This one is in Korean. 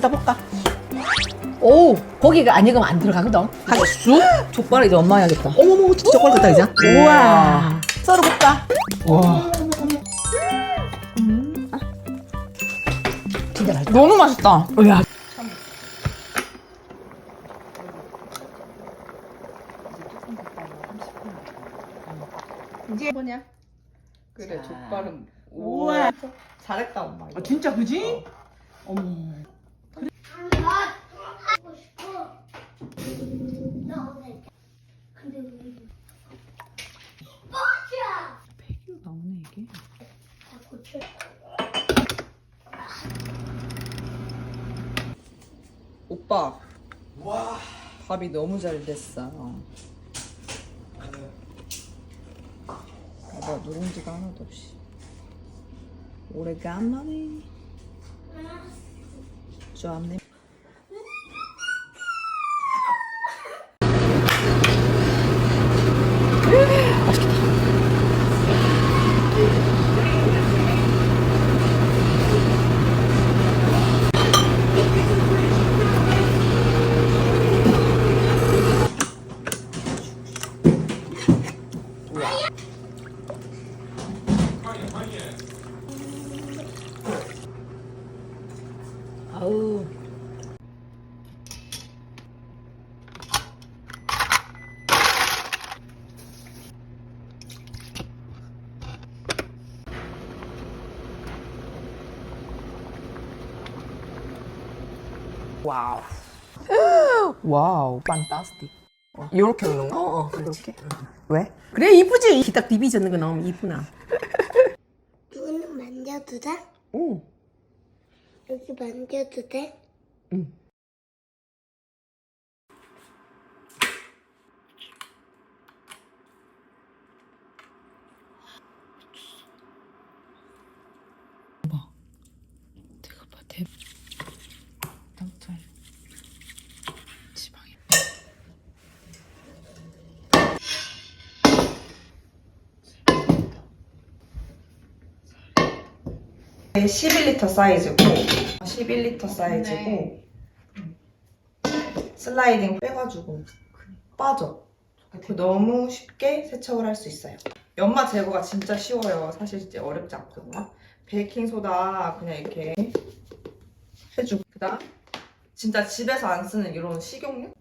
떠볼까? 오 고기가 안 익으면 안 들어가거든. 하고 쑥. 족발을 이제 엄마 해야겠다. 어머머 진짜 꼴 같다 이제. 우와. 썰어 볼까? 와. 진짜 맛있다. 너무 맛있다. 야. 이제 뭐냐? 그래 족발은 우와. 잘했다 엄마. 아 진짜 그지? 어머. 하고 싶어. 나 오늘 근데 왜 뻗자. 폐기로 나오네 이게. 고쳐. 오빠. 와. 밥이 너무 잘 됐어. 봐봐 누룽지가 하나도 없이. 오래간만에. 좋 아우. 와우. 와우. 판타스틱. 이렇게 넣는 거? 어, 어, 그렇지. 왜? 그래 이쁘지? 기딱 비비젓는 거 나오면 이쁘나? 눈 만져도 돼? 응. 여기 만져도 돼? 응. 내가 봐 대. 땅통. 지방이. 네, 11리터 사이즈고 11리터 사이즈고 슬라이딩 빼가지고 빠져. 그 너무 쉽게 세척을 할 수 있어요. 연마 제거가 진짜 쉬워요. 사실 진짜 어렵지 않거든요. 베이킹소다 그냥 이렇게 해주고. 그다음 진짜 집에서 안 쓰는 이런 식용유